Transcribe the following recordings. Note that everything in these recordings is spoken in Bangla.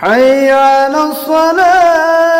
حي على الصلاة.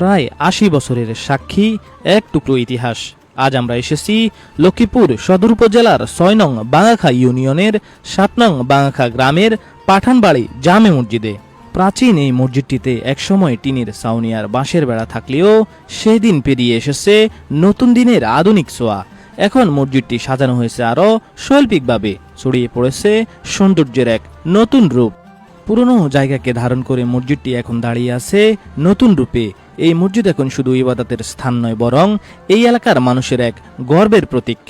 প্রায় আশি বছরের সাক্ষী, এক টুকরো ইতিহাস। আজ আমরা এসেছি লক্ষ্মীপুর সদর উপজেলার ছয় নং বাঙাখা ইউনিয়নের সাত নং বাঙাখা গ্রামের পাঠানবাড়ি জামে মসজিদে। প্রাচীন এই মসজিদটিতে একসময় টিনের সাউনিয়ার বাঁশের বেড়া থাকলেও সেদিন পেরিয়ে এসেছে নতুন দিনের আধুনিক ছোঁয়া। এখন মসজিদটি সাজানো হয়েছে আরও শৈল্পিকভাবে, ছড়িয়ে পড়েছে সৌন্দর্যের এক নতুন রূপ। পুরনো জায়গাকে ধারণ করে মসজিদটি এখন দাঁড়িয়ে আছে নতুন রূপে। এই মসজিদ এখন শুধু ইবাদতের স্থান নয়, বরং এই এলাকার মানুষের এক গর্বের প্রতীক।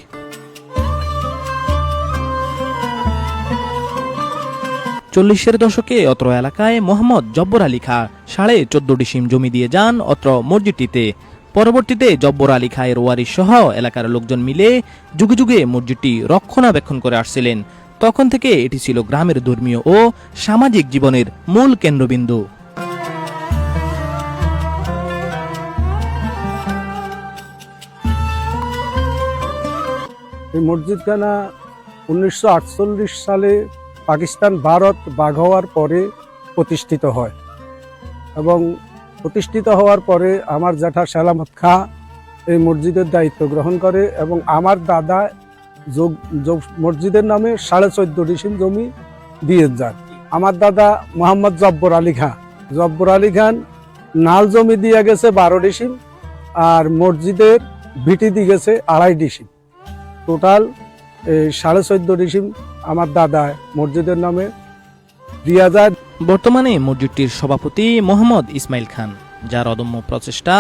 চল্লিশের দশকে অত্র এলাকায় মোহাম্মদ জব্বর আলী খা সাড়ে চোদ্দ ডিসিম জমি দিয়ে যান অত্র মসজিদটিতে। পরবর্তীতে জব্বর আলী খায়ের ওয়ারিশ সহ এলাকার লোকজন মিলে যুগে যুগে মসজিদটি রক্ষণাবেক্ষণ করে আসছিলেন। তখন থেকে এটি ছিল গ্রামের ধর্মীয় ও সামাজিক জীবনের মূল কেন্দ্রবিন্দু। এই মসজিদখানা উনিশশো আটচল্লিশ সালে পাকিস্তান ভারত বাঘ হওয়ার পরে প্রতিষ্ঠিত হয়। এবং প্রতিষ্ঠিত হওয়ার পরে আমার জ্যাঠা সালামত খা এই মসজিদের দায়িত্ব গ্রহণ করে এবং আমার দাদা যোগ মসজিদের নামে সাড়ে চোদ্দ ডিসিম জমি দিয়ে যান। আমার দাদা মোহাম্মদ জব্বর আলী খান। জব্বর আলী খান নাল জমি দিয়ে গেছে বারো ডিসিম আর মসজিদের ভিটি দিয়ে গেছে আড়াই ডিসিম টোটাল সাড়ে চোদ্দ ডিসিম আমার দাদা মসজিদের নামে দিয়া যায় বর্তমানে মসজিদটির সভাপতি মোহাম্মদ ইসমাইল খান। যার অদম্য প্রচেষ্টা,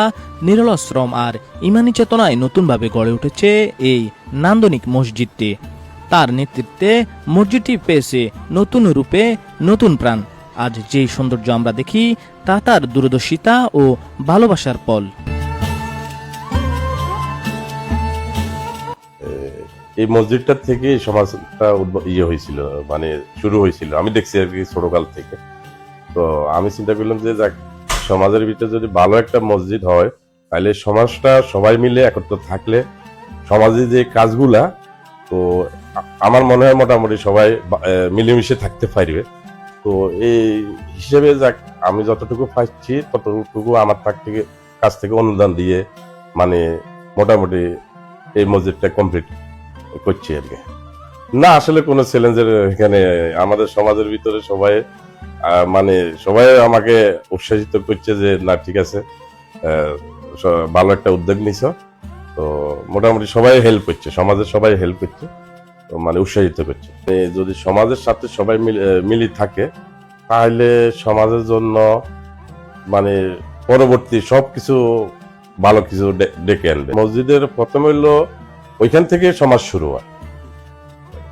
নিরলস শ্রম আর ইমানি চেতনায় নতুনভাবে গড়ে উঠেছে এই নান্দনিক মসজিদটি। তার নেতৃত্বে মসজিদটি পেয়েছে নতুন রূপে নতুন প্রাণ। আজ যেই সৌন্দর্য আমরা দেখি, তা তার দূরদর্শিতা ও ভালোবাসার ফল এই মসজিদটার থেকে সমাজটা ইয়ে হয়েছিল মানে শুরু হয়েছিল। আমি দেখছি আর কি ছোটকাল থেকে। তো আমি চিন্তা করলাম যে যাক সমাজের ভিতরে যদি ভালো একটা মসজিদ হয়, তাহলে সমাজটা সবাই মিলে একত্র থাকলে সমাজে যে কাজগুলা, তো আমার মনে হয় মোটামুটি সবাই মিলেমিশে থাকতে পারবে। তো এই হিসেবে যাক, আমি যতটুকু পাচ্ছি, ততটুকু আমার থাক থেকে, কাছ থেকে অনুদান দিয়ে মানে মোটামুটি এই মসজিদটা কমপ্লিট করছি আর কি। না, আসলে কোনো চ্যালেঞ্জের এখানে আমাদের সমাজের ভিতরে সবাই মানে সবাই আমাকে উৎসাহিত করছে যে, না, ঠিক আছে ভালো একটা উদ্যোগ নিছ। তো মোটামুটি সবাই হেল্প করছে, সমাজের সবাই হেল্প করছে মানে উৎসাহিত করছে। যদি সমাজের সাথে সবাই মিল- থাকে, তাহলে সমাজের জন্য মানে পরবর্তী সবকিছু ভালো কিছু ডেকে আনবে। মসজিদের প্রথমে হলো ওইখান থেকে সমাজ শুরু হয়।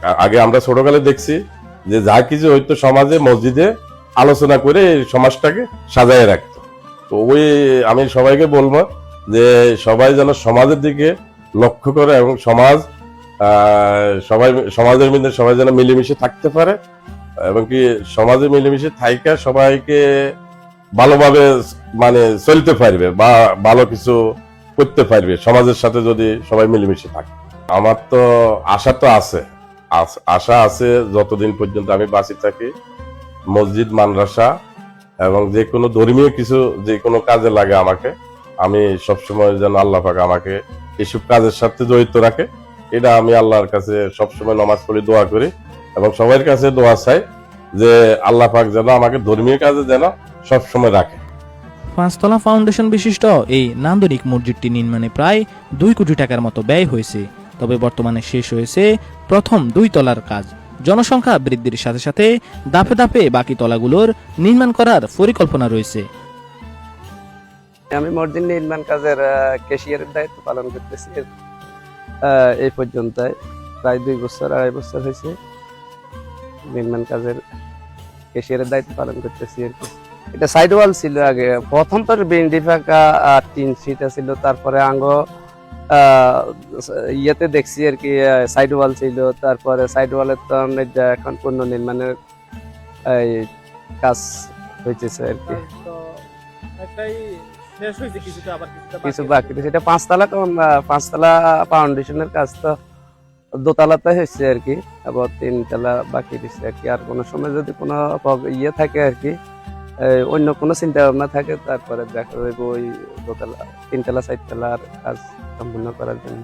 আগে আমরা ছোটকালে দেখছি যে যা কিছু হইতো সমাজে, মসজিদে আলোচনা করে সমাজটাকে সাজায় রাখতো। তো ওই আমি সবাইকে বলব যে সবাই যেন সমাজের দিকে লক্ষ্য করে এবং সমাজ সবাই, সমাজের মধ্যে সবাই যেন মিলেমিশে থাকতে পারে এবং কি সমাজে মিলেমিশে থাইকা সবাইকে ভালোভাবে মানে চলতে পারবে বা ভালো কিছু করতে পারবে সমাজের সাথে যদি সবাই মিলেমিশে থাকে। আমার তো আশা তো আছে। আশা আছে যতদিন পর্যন্ত আমি বাঁচি থাকি। মসজিদ মানরাসা এবং যে কোনো ধর্মীয় কিছু যে কোনো কাজে লাগে আমাকে। আমি সবসময় যেন আল্লাহ পাক আমাকে এসব কাজের সাথে জড়িত রাখে। এটা আমি আল্লাহর কাছে সবসময় নমাজ পড়ি দোয়া করি এবং সবার কাছে দোয়া চাই যে আল্লাহ পাক যেন আমাকে ধর্মীয় কাজে যেন সবসময় রাখে। পাঁচতলা ফাউন্ডেশন বিশিষ্ট এই নান্দনিক মসজিদটি নির্মাণে প্রায় দুই কোটি টাকার মতো ব্যয় হয়েছে। তবে বর্তমানে শেষ হয়েছে প্রথম দুই তলার কাজ। জনসংখ্যা বৃদ্ধির সাথে সাথে দাপে দাপে বাকি তলাগুলোর নির্মাণ করার পরিকল্পনা রয়েছে। আমি মসজিদ নির্মাণ কাজের ক্যাশিয়ারের দায়িত্ব পালন করতেছি। এই পর্যন্ত প্রায় দুই বছর, আড়াই বছর হয়েছে নির্মাণ কাজের ক্যাশিয়ারের দায়িত্ব পালন করতেছি আর কি। এটা সাইড ওয়াল ছিল আগে। প্রথম তো বেন্ডি ফাঁকা টিন সিটা ছিল, তারপরে আঙ্গ ইয়েতে দেখছি আর কি সাইড ওয়াল ছিল তারপরে সাইড ওয়ালের তো আমরা এখন পূর্ণ নির্মাণের এই কাজ হইতেছে আর কি। কিছু বাকি। এটা পাঁচতলা আহ, পাঁচতলা ফাউন্ডেশনের কাজ তো দোতলাতে হয়েছে আর কি আবার তিনতলা বাকি দিচ্ছে আর কি। আর কোনো সময় যদি কোনো ইয়ে থাকে আর কি অন্য কোনো চিন্তা ভাবনা থাকে, তারপরে দেখা যাবে ওই দোতলা, তিনতলা চারতলার কাজ সম্পূর্ণ করার জন্য।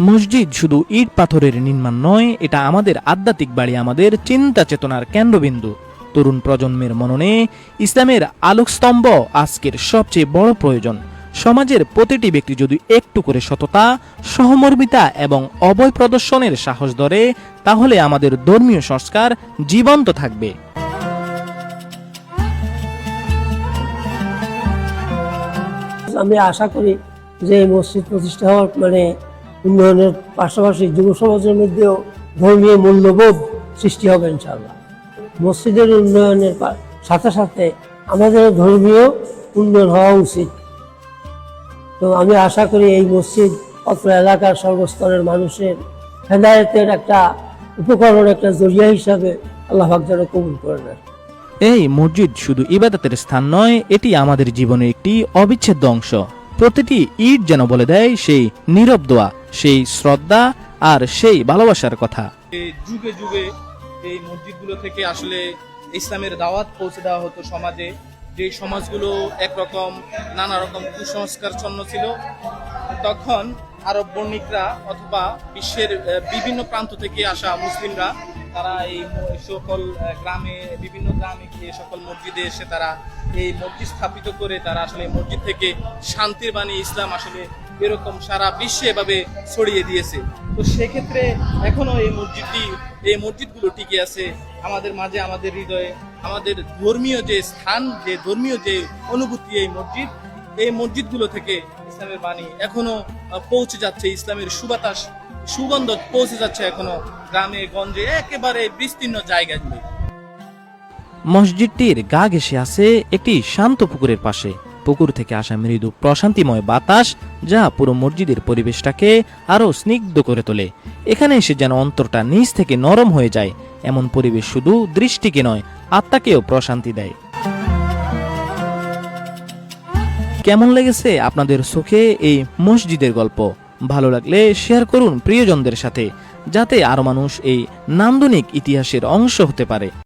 মসজিদ শুধু ইট পাথরের নির্মাণ নয়, এটা আমাদের আধ্যাত্মিক বাড়ি, আমাদের চিন্তা চেতনার কেন্দ্রবিন্দু। তরুণ প্রজন্মের মননে ইসলামের আলোকস্তম্ভ আজকের সবচেয়ে বড় প্রয়োজন। সমাজের প্রতিটি ব্যক্তি যদি একটু করে সততা, সহমর্মিতা এবং অবয় প্রদর্শনের সাহস ধরে, তাহলে আমাদের ধর্মীয় সংস্কার জীবন্ত থাকবে। আমি আশা করি যে এই মসজিদ প্রতিষ্ঠা হওয়ার মানে উন্নয়নের পাশাপাশি যুব সমাজের মধ্যেও ধর্মীয় মূল্যবোধ সৃষ্টি হবে ইনশাআল্লাহ। মসজিদের উন্নয়নের সাথে সাথে আমাদের ধর্মীয় উন্নয়ন হওয়া উচিত। তো আমি আশা করি এই মসজিদ অত্র এলাকার সর্বস্তরের মানুষের হেদায়তের একটা উপকরণ একটা জরিয়া হিসাবে আল্লাহ যেন কবুল করে নেয়। এই মসজিদ শুধু ইবাদতের স্থান নয়, এটি আমাদের জীবনের একটি অবিচ্ছেদ্য অংশ। প্রতিটি ইট যেন বলে দেয় সেই নীরব দোয়া, সেই শ্রদ্ধা আর সেই ভালোবাসার কথা। যুগে যুগে এই মসজিদগুলো থেকে আসলে ইসলামের দাওয়াত পৌঁছে দেওয়া হতো সমাজে। যে সমাজগুলো একরকম, নানা রকম কুসংস্কারচ্ছন্ন ছিল, তখন আরব বণিকরা অথবা বিশ্বের বিভিন্ন প্রান্ত থেকে আসা মুসলিমরা তারা এই সকল গ্রামে, বিভিন্ন গ্রামে গিয়ে সকল মসজিদে এসে তারা এই মসজিদ স্থাপিত করে তারা আসলে মসজিদ থেকে শান্তির বাণী, ইসলাম আসলে এরকম সারা বিশ্বে এভাবে ছড়িয়ে দিয়েছে। তো সেক্ষেত্রে এখনও এই মসজিদটি, এই মসজিদগুলো টিকে আছে আমাদের মাঝে, আমাদের হৃদয়ে। আমাদের ধর্মীয় যে স্থান, যে ধর্মীয় যে অনুভূতি এই মসজিদ, এই মসজিদগুলো থেকে ইসলামের বাণী এখনও পৌঁছে যাচ্ছে, ইসলামের সুবাতাস সুগন্ধ পৌঁছে যাচ্ছে এখনও গ্রামে, গঞ্জে, একেবারে বিস্তীর্ণ জায়গা জুড়ে। মসজিদটির গা ঘেসে আছে একটি শান্ত পুকুরের পাশে। পুকুর থেকে আসা মৃদু প্রশান্তিময় বাতাস যা পুরো মসজিদের পরিবেশটাকে আরও স্নিগ্ধ করে তোলে। এখানে এসে যেন অন্তরটা নিচ থেকে নরম হয়ে যায়। এমন পরিবেশ শুধু দৃষ্টিকে নয়, আত্মাকেও প্রশান্তি দেয়। কেমন লেগেছে আপনাদের চোখে এই মসজিদের গল্প? ভালো লাগলে শেয়ার করুন প্রিয়জনদের সাথে, যাতে আরও মানুষ এই নান্দনিক ইতিহাসের অংশ হতে পারে।